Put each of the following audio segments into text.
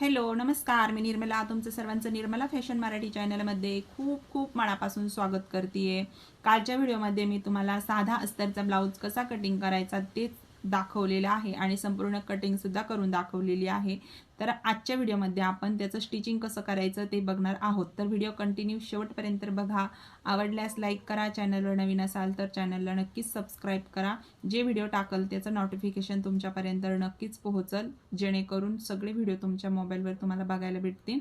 Hello नमस्कार. मी निर्मला. तुमचं सर्वांचं निर्मला फॅशन मराठी चॅनलमध्ये खूप खूप मनापासून स्वागत करते कालच्या व्हिडिओमध्ये मी तुम्हाला साधा अस्तरचा ब्लाऊज कसा कटिंग करायचा तेच दाखवलेलं आहे आणि संपूर्ण कटिंगसुद्धा करून दाखवलेली आहे. तर आजच्या व्हिडिओमध्ये आपण त्याचं स्टिचिंग कसं करायचं ते बघणार आहोत. तर व्हिडिओ कंटिन्यू शेवटपर्यंत बघा. आवडल्यास लाईक करा. चॅनलवर नवीन असाल तर चॅनलला नक्कीच सबस्क्राईब करा. जे व्हिडिओ टाकल त्याचं नोटिफिकेशन तुमच्यापर्यंत नक्कीच पोहोचल. जेणेकरून सगळे व्हिडिओ तुमच्या मोबाईलवर तुम्हाला बघायला भेटतील.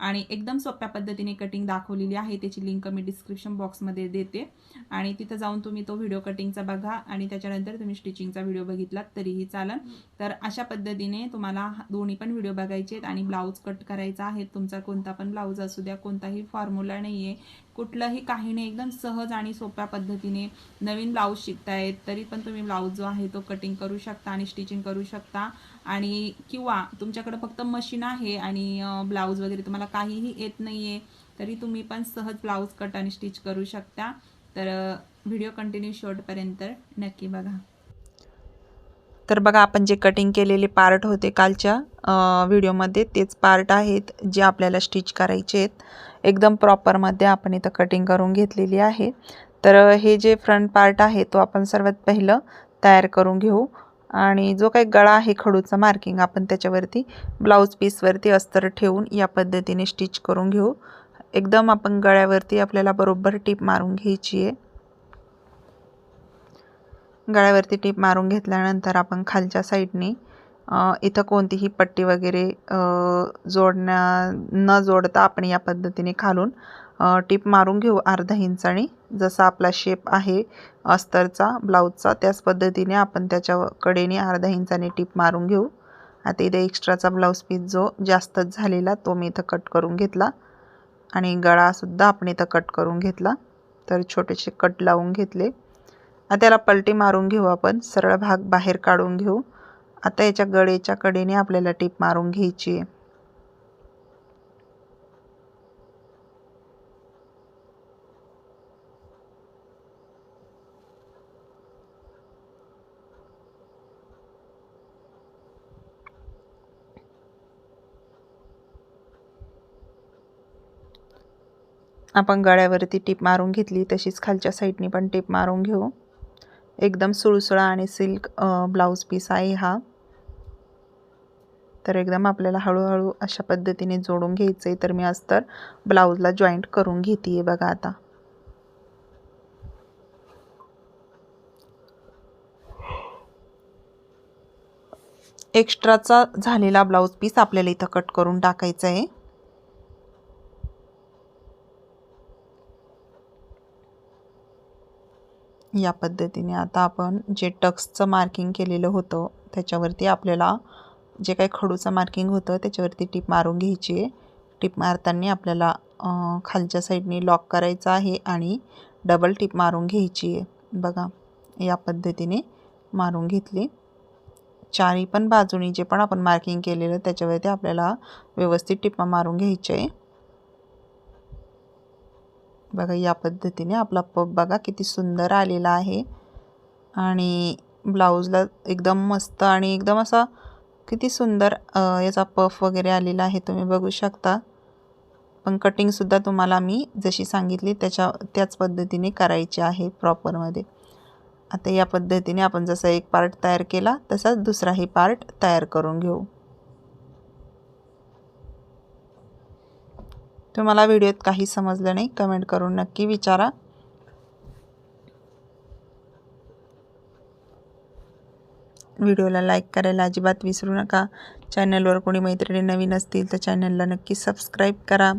आणि एकदम सोप्या पद्धतीने कटिंग दाखवलेली आहे. त्याची लिंक मी डिस्क्रिप्शन बॉक्समध्ये देते. आणि तिथं जाऊन तुम्ही तो व्हिडिओ कटिंगचा बघा. आणि त्याच्यानंतर तुम्ही स्टिचिंगचा व्हिडिओ बघितलात तरीही चालेल तर अशा पद्धतीने तुम्हाला दोन्ही पण व्हिडिओ बघायचे आहेत आणि ब्लाऊज कट करायचा आहे. तुमचा कोणता पण ब्लाऊज असू द्या कोणताही फॉर्म्युला नाही आहे कुठलंही काही नाही. एकदम सहज आणि सोप्या पद्धतीने नवीन ब्लाऊज शिकतायत. तरी पण तुम्ही ब्लाऊज जो आहे तो कटिंग करू शकता आणि स्टिचिंग करू शकता. आणि किंवा तुमच्याकडे फक्त मशीन आहे आणि ब्लाऊज वगैरे तुम्हाला काहीही येत नाही आहे तरी तुम्ही पण सहज ब्लाऊज कट आणि स्टिच करू शकता. तर व्हिडिओ कंटिन्यू शेवटपर्यंत नक्की बघा. तर बघा आपण जे कटिंग केलेले पार्ट होते कालच्या व्हिडिओमध्ये तेच पार्ट आहेत जे आपल्याला स्टिच करायचे आहेत. एकदम प्रॉपरमध्ये आपण इथं कटिंग करून घेतलेली आहे. तर हे जे फ्रंट पार्ट आहे तो आपण सर्वात पहिलं तयार करून घेऊ. आणि जो काही गळा आहे खडूचा मार्किंग आपण त्याच्यावरती ब्लाऊज पीसवरती अस्तर ठेवून या पद्धतीने स्टिच करून घेऊ. एकदम आपण गळ्यावरती आपल्याला बरोबर टीप मारून घ्यायची आहे. गळ्यावरती टीप मारून घेतल्यानंतर आपण खालच्या साईडने इथं कोणतीही पट्टी वगैरे जोडण्या न जोडता आपण या पद्धतीने खालून टीप मारून घेऊ अर्धा इंचाने जसा आपला शेप आहे अस्तरचा ब्लाऊजचा त्याच पद्धतीने आपण त्याच्या कडेने अर्धा इंचाने टीप मारून घेऊ. आता इथे एक्स्ट्राचा ब्लाऊज पीस जो जास्तच झालेला तो मी इथं कट करून घेतला. आणि गळासुद्धा आपण इथं कट करून घेतला. तर छोटेसे कट लावून घेतले. त्याला पलटी मारून घेऊ आपण. सरळ भाग बाहेर काढून घेऊ. आता याच्या गळेच्या कडेने आपल्याला टीप मारून घ्यायची आहे. आपण गळ्यावरती टीप मारून घेतली तशीच खालच्या साईडनी पण टीप मारून घेऊ. एकदम सुळसुळा आणि सिल्क ब्लाऊज पीस आहे हा. तर एकदम आपल्याला हळूहळू अशा पद्धतीने जोडून घ्यायचं आहे तर मी आज तर ब्लाऊजला जॉईंट करून घेते आहे बघा आता. एक्स्ट्राचा झालेला ब्लाऊज पीस आपल्याला इथं कट करून टाकायचा आहे या पद्धतीने आता आपण जे टक्सचं मार्किंग केलेलं होतं त्याच्यावरती आपल्याला जे काही खडूचं मार्किंग होतं त्याच्यावरती टीप मारून घ्यायची आहे. टीप मारताना आपल्याला खालच्या साईडने लॉक करायचं आहे आणि डबल टीप मारून घ्यायची आहे. बघा या पद्धतीने मारून घेतली. चारी पण बाजूनी जे पण आपण मार्किंग केलेलं त्याच्यावरती आपल्याला व्यवस्थित टिपा मारून घ्यायचे आहे. बघा या पद्धतीने आपला पफ बघा किती सुंदर आलेला आहे. आणि ब्लाऊजला एकदम मस्त आणि एकदम असा किती सुंदर याचा पफ वगैरे आलेला आहे तुम्ही बघू शकता. पण कटिंगसुद्धा तुम्हाला मी जशी सांगितली त्याच्या त्याच पद्धतीने करायची आहे प्रॉपरमध्ये आता या पद्धतीने आपण जसा एक पार्ट तयार केला तसाच दुसराही पार्ट तयार करून घेऊ. तुम्हाला व्हिडिओत काही समजलं नाही कमेंट करून नक्की विचारा. व्हिडिओला लाईक करायला अजिबात विसरू नका. चॅनलवर कोणी मैत्रिणी नवीन असतील तर चॅनलला नक्की सबस्क्राईब करा.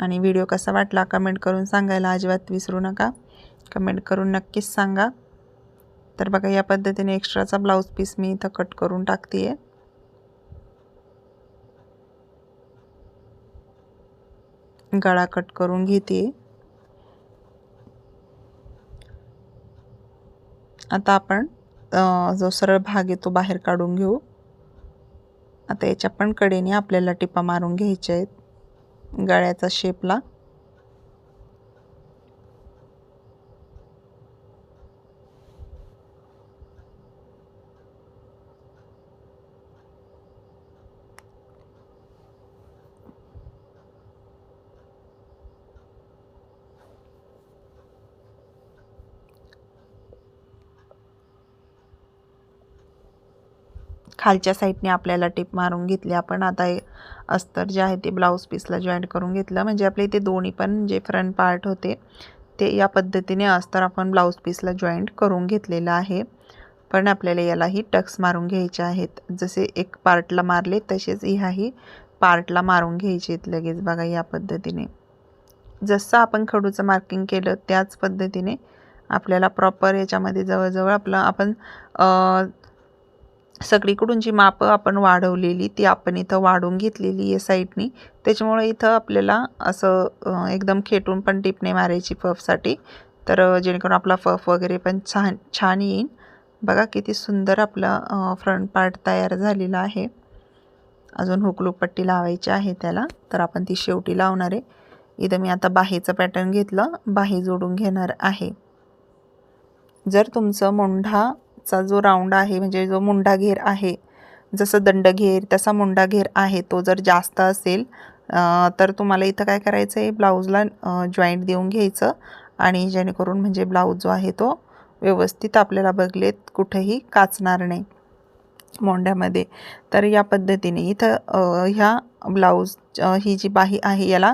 आणि व्हिडिओ कसा वाटला कमेंट करून सांगायला अजिबात विसरू नका. कमेंट करून नक्कीच सांगा. तर बघा या पद्धतीने एक्स्ट्राचा ब्लाऊज पीस मी इथं कट करून टाकते आहे गळा कट करून घेते. आता आपण जो सरळ भाग आहे तो बाहेर काढून घेऊ. आता याच्या पण कडेने आपल्याला टिपा मारून घ्यायच्या आहेत. गळ्याचा शेपला खालच्या साईडने आपल्याला टिप मारून घेतली. आपण आता अस्तर जे आहे ते ब्लाऊज पीसला जॉईंट करून घेतलं. म्हणजे आपले इथे दोन्ही पण जे फ्रंट पार्ट होते ते या पद्धतीने अस्तर आपण ब्लाऊज पीसला जॉईंट करून घेतलेलं आहे. पण आपल्याला यालाही टक्स मारून घ्यायचे आहेत. जसे एक पार्टला मारले तसेच ह्याही पार्टला मारून घ्यायचे आहेत लगेच बघा या पद्धतीने. जसं आपण खडूचं मार्किंग केलं त्याच पद्धतीने आपल्याला प्रॉपर याच्यामध्ये जवळजवळ आपलं आपण सगळीकडून जी मापं आपण वाढवलेली ती आपण इथं वाढवून घेतलेली आहे साईडनी. त्याच्यामुळे इथं आपल्याला असं एकदम खेटून पण टिपणे मारायची पफसाठी तर जेणेकरून आपला पफ वगैरे पण छान छान येईल बघा किती सुंदर आपला फ्रंट पार्ट तयार झालेला आहे. अजून हुकलूक पट्टी लावायची आहे त्याला. तर आपण ती शेवटी लावणार आहे. इथं मी आता बाहीचं पॅटर्न घेतलं. बाही जोडून घेणार आहे. जर तुमचं चा जो राऊंड आहे म्हणजे जो मुंडा घेर आहे जसं दंड घेर तसा मुंडा घेर आहे तो जर जास्त असेल तर तुम्हाला इथं काय करायचं आहे ब्लाऊजला जॉईंट देऊन घ्यायचं आणि जेणेकरून म्हणजे ब्लाऊज जो आहे तो व्यवस्थित आपल्याला बघलेत कुठेही काचणार नाही मोंड्यामध्ये तर या पद्धतीने इथं ह्या ब्लाऊज ही जी बाही आहे याला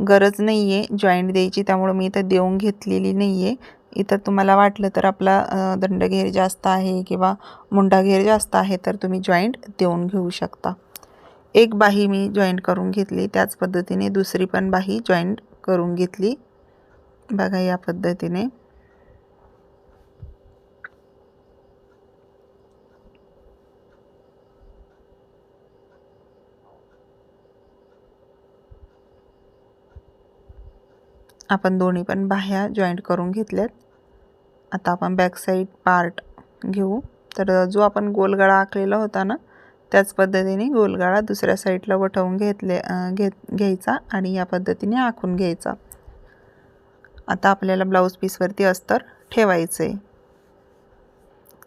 गरज नाही आहे जॉईंट द्यायची त्यामुळं मी इथं देऊन घेतलेली नाही आहे इथं तुम्हाला वाटलं तर आपला दंडघेर जास्त आहे किंवा मुंडाघेर जास्त आहे तर तुम्ही जॉईंट देऊन घेऊ शकता. एक बाही मी जॉईंट करून घेतली त्याच पद्धतीने दुसरी पण बाही जॉईंट करून घेतली. बघा या पद्धतीने. आपण दोन्ही पण बाह्या जॉईंट करून घेतल्यात. आता आपण बॅकसाईड पार्ट घेऊ. तर जो आपण गोलगाळा आखलेला होता ना त्याच पद्धतीने गोलगाळा दुसऱ्या साईडला वठवून घेतले घेत घ्यायचा आणि या पद्धतीने आखून घ्यायचा. आता आपल्याला ब्लाऊज पीसवरती अस्तर ठेवायचं आहे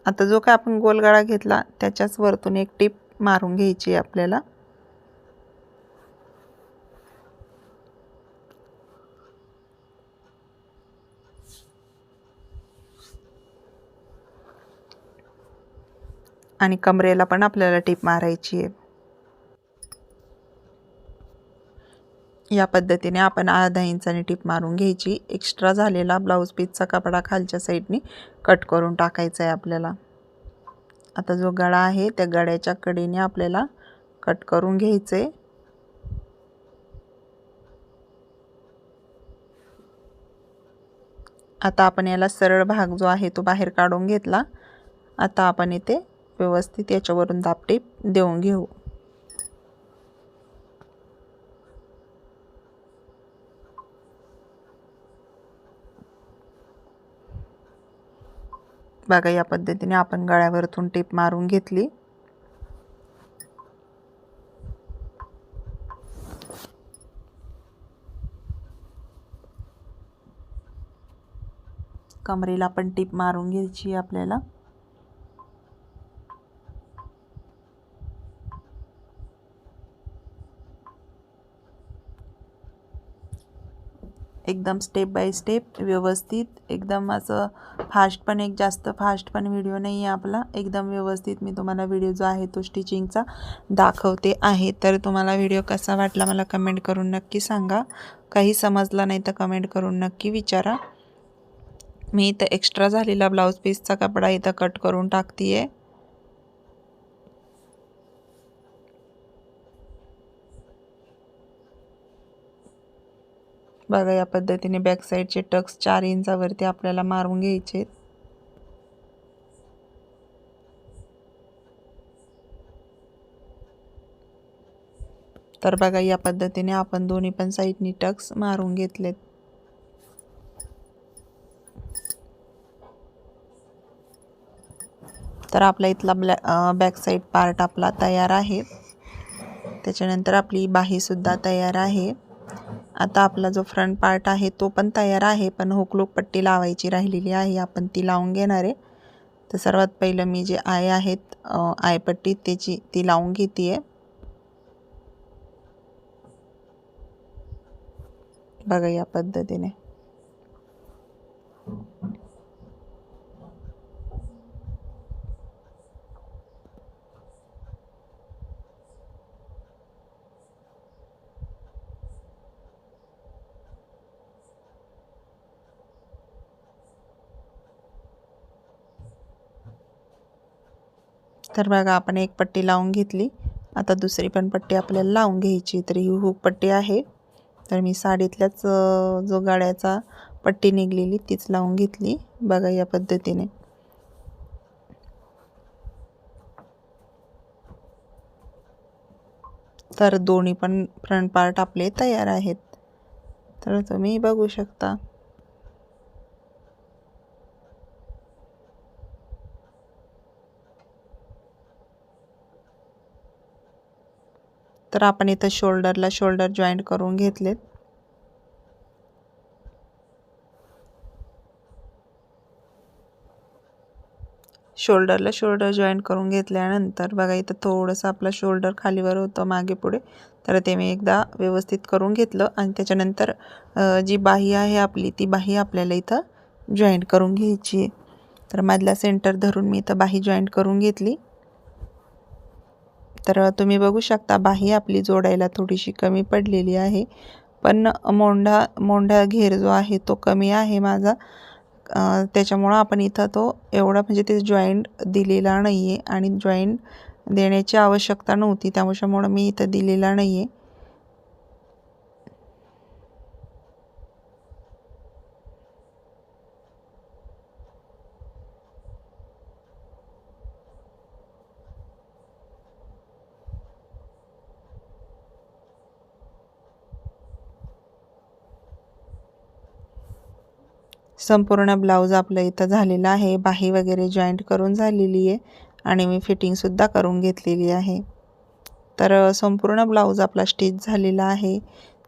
आता जो काय आपण गोलगाळा घेतला त्याच्याच वरतून एक टीप मारून घ्यायची आहे आपल्याला. आणि कमरेला पण आपल्याला टीप मारायची आहे. या पद्धतीने आपण अर्धा इंचाने टीप मारून घ्यायची. एक्स्ट्रा झालेला ब्लाऊज पीसचा कपडा खालच्या साईडने कट करून टाकायचा आहे आपल्याला. आता जो गळा आहे त्या गळ्याच्या कडेने आपल्याला कट करून घ्यायचं. आहे आता आपण याला सरळ भाग जो आहे तो बाहेर काढून घेतला. आता आपण इथे व्यवस्थित याच्यावरून दापटीप देऊन घेऊ. बघा या पद्धतीने आपण गळ्यावरतून टीप मारून घेतली. कमरेला पण टीप मारून घ्यायची आपल्याला. एकदम स्टेप बाय स्टेप व्यवस्थित. एकदम असं फास्ट पण एक जास्त फास्ट पण व्हिडिओ नाही आहे आपला. एकदम व्यवस्थित मी तुम्हाला व्हिडिओ जो आहे तो स्टिचिंगचा दाखवते आहे. तर तुम्हाला व्हिडिओ कसा वाटला मला कमेंट करून नक्की सांगा. काही समजला नाही तर कमेंट करून नक्की विचारा. मी इथं एक्स्ट्रा झालेला ब्लाऊज पीसचा कपडा इथं कट करून टाकते आहे बघा या पद्धतीने बॅक साईडचे टक्स चार इंचावरती आपल्याला मारून घ्यायचे. तर बघा या पद्धतीने आपण दोन्ही पण साईडनी टक्स मारून घेतलेत. तर आपला इथला ब्लॅ बॅक साईड पार्ट आपला तयार आहे. त्याच्यानंतर आपली बाहीसुद्धा तयार आहे. आता आपला जो फ्रंट पार्ट आहे तो पण तयार आहे पण हुकलूक पट्टी लावायची राहिलेली आहे आपण ती लावून घेणार आहे. तर सर्वात पहिलं मी जे आय आहेत आयपट्टी त्याची ती लावून घेते आहे बघा या पद्धतीने. तर बघा आपण एक पट्टी लावून घेतली. आता दुसरी पण पट्टी आपल्याला लावून घ्यायची तर ही हुक पट्टी आहे. तर मी साडीतल्याच जो गाड्याचा पट्टी निघलेली तीच लावून घेतली. बघा या पद्धतीने. तर दोन्ही पण फ्रंट पार्ट आपले तयार आहेत. तर तुम्ही बघू शकता. तर आपण इथं शोल्डरला शोल्डर जॉईंट करून घेतलेत. शोल्डरला शोल्डर जॉईंट करून घेतल्यानंतर बघा इथं थोडंसं आपलं शोल्डर खालीवर होतं मागे पुढे. तर ते मी एकदा व्यवस्थित करून घेतलं आणि त्याच्यानंतर जी बाही आहे आपली ती बाही आपल्याला इथं जॉईंट करून घ्यायची आहे. तर मधला सेंटर धरून मी इथं बाही जॉईंट करून घेतली. तर तुम्ही बघू शकता बाही आपली जोडायला थोडीशी कमी पडलेली आहे. पण मोंढा मोंढा घेर जो आहे तो कमी आहे माझा. त्याच्यामुळं आपण इथं तो एवढा म्हणजे ते जॉईंट दिलेला नाही आहे आणि जॉईंट देण्याची आवश्यकता नव्हती. त्यामुळे मी इथं दिलेला नाही आहे संपूर्ण ब्लाऊज आपलं इथं झालेलं आहे. बाही वगैरे जॉईंट करून झालेली आहे आणि मी फिटिंगसुद्धा करून घेतलेली आहे. तर संपूर्ण ब्लाऊज आपला स्टिच झालेला आहे.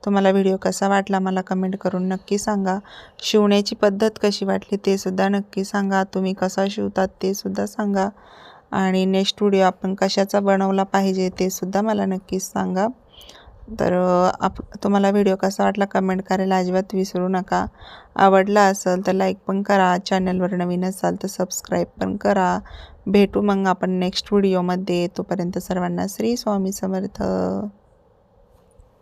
तुम्हाला व्हिडिओ कसा वाटला मला कमेंट करून नक्की सांगा. शिवण्याची पद्धत कशी वाटली ते सुद्धा नक्की सांगा. तुम्ही कसा शिवतात ते सुद्धा सांगा. आणि नेक्स्ट व्हिडिओ आपण कशाचा बनवला पाहिजे ते सुद्धा मला नक्कीच सांगा. तर आप तुम्हाला व्हिडिओ कसा वाटला कमेंट करायला अजिबात विसरू नका. आवडला असेल तर लाईक पण करा. चॅनलवर नवीन असाल तर सबस्क्राईब पण करा. भेटू मग आपण नेक्स्ट व्हिडिओमध्ये तोपर्यंत सर्वांना श्री स्वामी समर्थ.